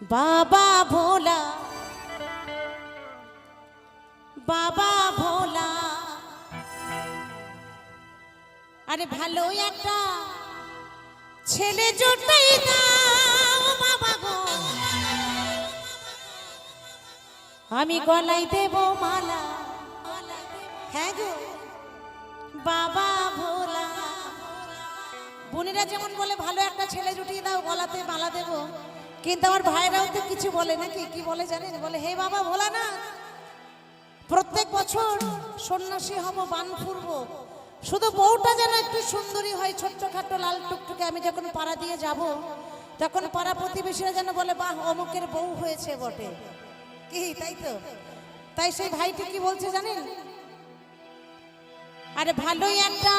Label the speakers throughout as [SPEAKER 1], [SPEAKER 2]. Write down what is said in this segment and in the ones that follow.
[SPEAKER 1] বাবা ভোলা বাবা ভোলা। আরে ভালো একটা ছেলে জোটাই বাবা গো। আমি গলায় দেব মালা। হ্যাঁ গো, বাবা ভোলা। বোনেরা যেমন বলে, ভালো একটা ছেলে জুটিয়ে দাও, গলাতে মালা দেব। কিন্তু আমার ভাইরাও তো কিছু বলে নাকি? কি বলে জানেন? বলে, হে বাবা ভোলা না প্রত্যেক বছর সন্ন্যাসী হব, বান ফুরবো শুধু বউটা যেন একটু সুন্দরী হয়, ছোট্টখাটো লাল টুকটুকে আমি যখন পাড়া দিয়ে যাব, তখন পাড়া প্রতিবেশীরা যেন বলে, বাহ, অমুকের বউ হয়েছে বটে। কি, তাই তো? তাই সেই ভাইটি কি বলছে জানেন? আরে, ভালোই একটা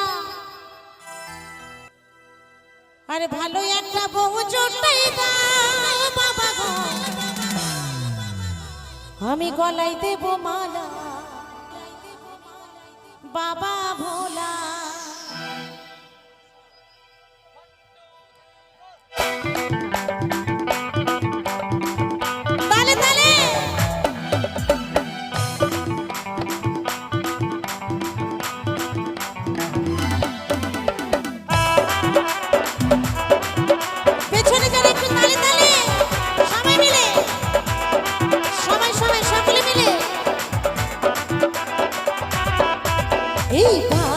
[SPEAKER 1] আরে ভালোই একটা বউ জোটাই দাও বাবা গো। আমি গলাই দেব মালা বাবা ভোলা। এই বাবা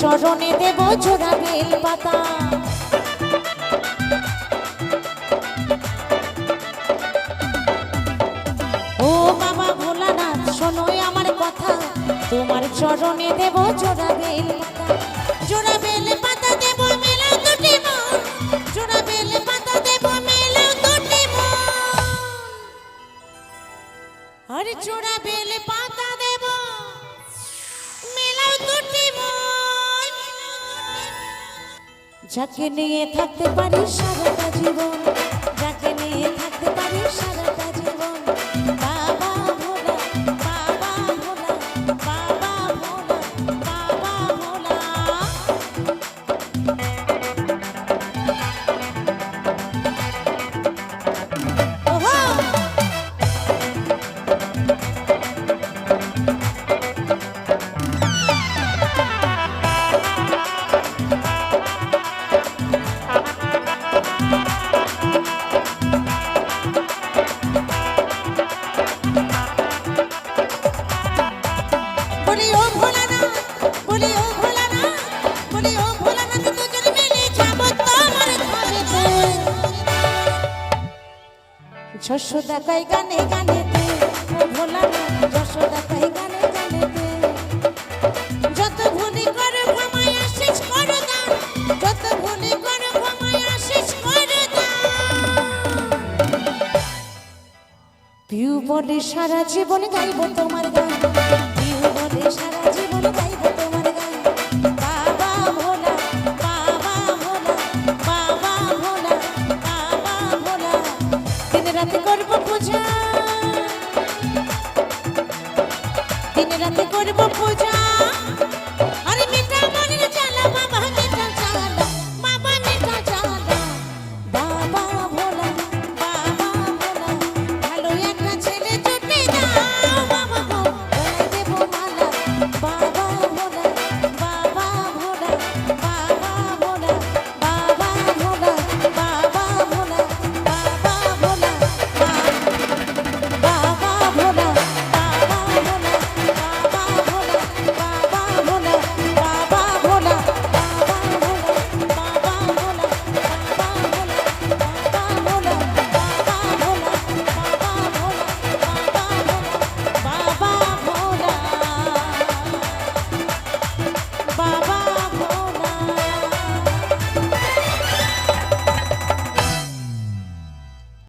[SPEAKER 1] চরণে দেব জোড়া বেল পাতা ও বাবা ভোলানাথ, শোনোই আমার কথা। তোমার চরণে দেব জোড়া বেল পাতা জোড়া বেল পাতা দেব, মেলাও দুটি মন। জোড়া বেল পাতা দেব, মেলাও দুটি মন। আরে চোরা বেলে পাতা দেব যাকে নিয়ে থাকতে পারি সারাটা জীবন। যশোদা কাই গানে গানেতে ও ভোলানা যশোদা কাই গানে গানেতে যত ভুলি আশিস করে যত ভুলি আশিস করে পিউ বলে সারা জীবন গাইব তোমার গান। পিউ বলে সারা